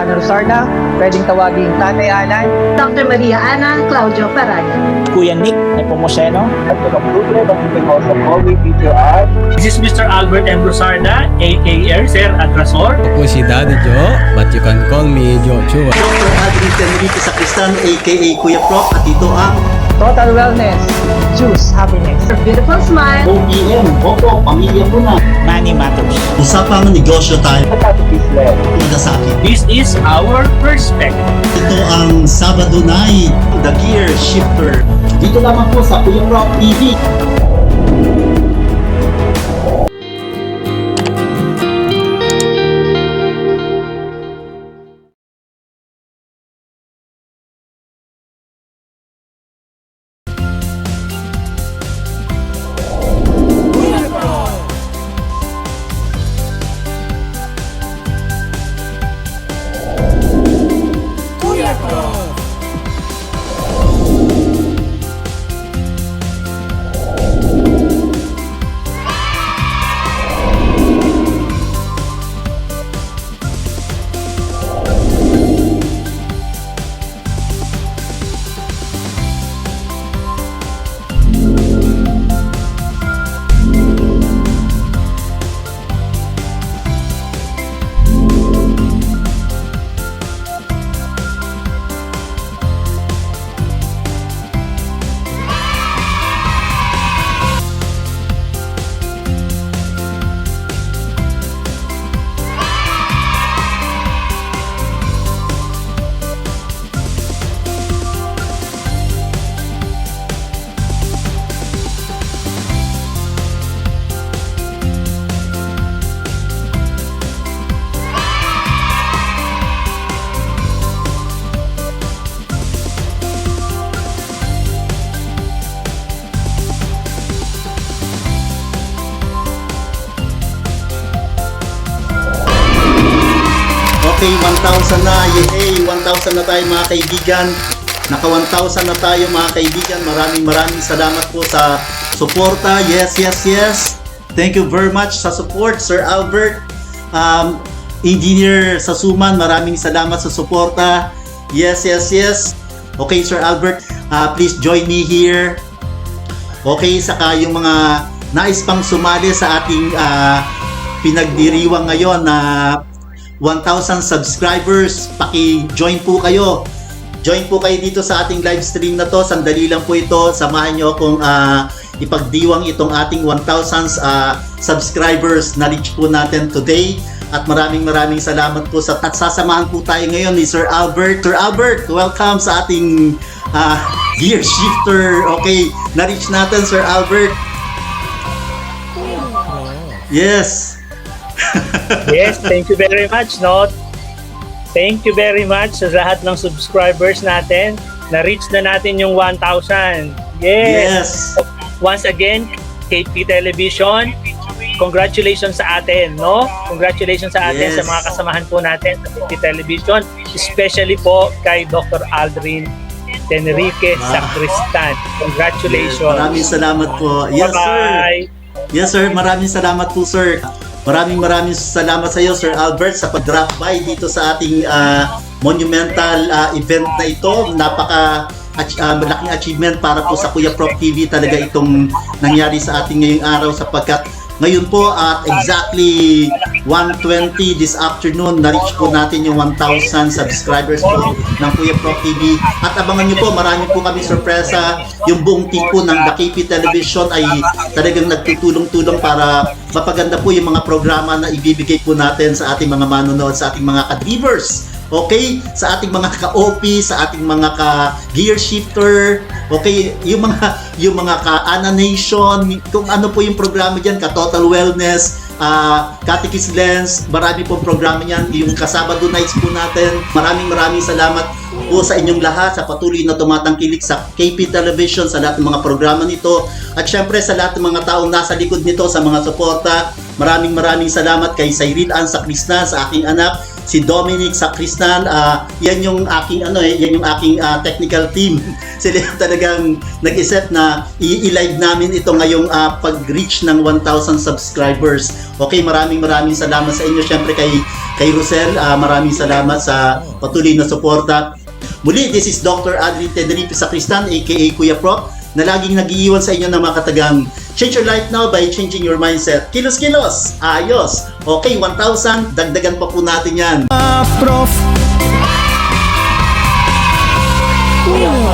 Ana Rosarda, pwedeng tawagin Tatay Alan. Dr. Maria Ana Claudio Parada. Kuya Nick Nepomuceno. At the Clube of the feature us. This is Mr. Albert M. Rosarda, aka Sir Atrasor. Ako si Daddy Joe, but you can call me Joe Chua. Dr. Adrian Tenrique Sacristan aka Kuya Prof at ito ang Total Wellness, Choose Happiness. Her beautiful smile. OPM, Opo, Pamilya Muna. Money Matters. Usapang negosyo tayo Ina sa akin. This is our perspective. Ito ang Sabado Night, The Gear Shifter. Dito lamang po sa Kuya Prof TV. Okay, 1,000 na. Yay! 1,000 na tayo mga kaibigan. Naka 1,000 na tayo mga kaibigan. Maraming maraming salamat po sa suporta. Yes, yes, yes. Thank you very much sa support, Sir Albert. Um, Engineer Sasuman, maraming salamat sa suporta. Yes, yes, yes. Okay, Sir Albert, uh, please join me here. Okay, saka yung mga nais pang sumali sa ating ah, pinagdiriwang ngayon na 1,000 subscribers, paki-join po kayo. Join po kayo dito sa ating live stream na to. Sandali lang po ito. Samahan nyo akong ah, ipagdiwang itong ating 1,000 ah, subscribers na reach po natin today. At maraming maraming salamat po sa at sasamahan po tayo ngayon ni Sir Albert. Sir Albert, welcome sa ating ah, gear shifter. Okay, na-reach natin Sir Albert. Yes. Yes, thank you very much, no? Thank you very much sa lahat ng subscribers natin. Na-reach na natin yung 1,000. Yes. Yes. Once again, KP Television, congratulations sa atin, no? Congratulations sa atin Yes. sa mga kasamahan po natin sa KP Television, especially po kay Dr. Aldrin Tenrique Wow. Sacristan. Yes, Congratulations. Maraming salamat po. Yes, sir. Bye-bye. Yes, sir. Maraming salamat po, sir. Maraming maraming salamat sa iyo, Sir Albert, sa pag-drop by dito sa ating ah, monumental ah, event na ito. Napaka ah, malaking achievement para po sa Kuya Prof TV talaga itong nangyari sa ating ngayong araw sapagkat ngayon po at exactly 1.20 this afternoon. Na-reach po natin yung 1,000 subscribers po ng Kuya Prof TV at abangan nyo po marami po kami sorpresa. Yung buong team po ng The KP Television ay talagang nagtutulong-tulong para mapaganda po yung mga programa na ibibigay po natin sa ating mga manonood, sa ating mga ka-drivers Okay? Sa ating mga ka-OP, sa ating mga ka-gear shifter, okay? Yung mga yung mga ka-Ana Nation, kung ano po yung programa diyan, ka-Total Wellness, uh, Catechist Lens, marami pong programa niyan, yung kasabado nights po natin. Maraming maraming salamat po sa inyong lahat sa patuloy na tumatangkilik sa KP Television sa lahat ng mga programa nito at syempre sa lahat ng mga taong nasa likod nito sa mga suporta maraming maraming salamat kay Cyril Ann Sacristan sa aking anak si Dominic Sacristan ah yan yung aking ano eh yan yung aking ah, technical team sila talagang nag-isip na i-live namin ito ngayong ah, pag-reach ng 1,000 subscribers okay maraming maraming salamat sa inyo syempre kay kay Rosel, ah, maraming salamat sa patuloy na suporta. Muli, this is Dr. Adri Tenerife Sacristan, aka Kuya Prof, na laging nag-iiwan sa inyo ng mga katagang Change your life now by changing your mindset. Kilos-kilos, ayos. Okay, 1,000, dagdagan pa po natin yan. Uh, prof. Wow.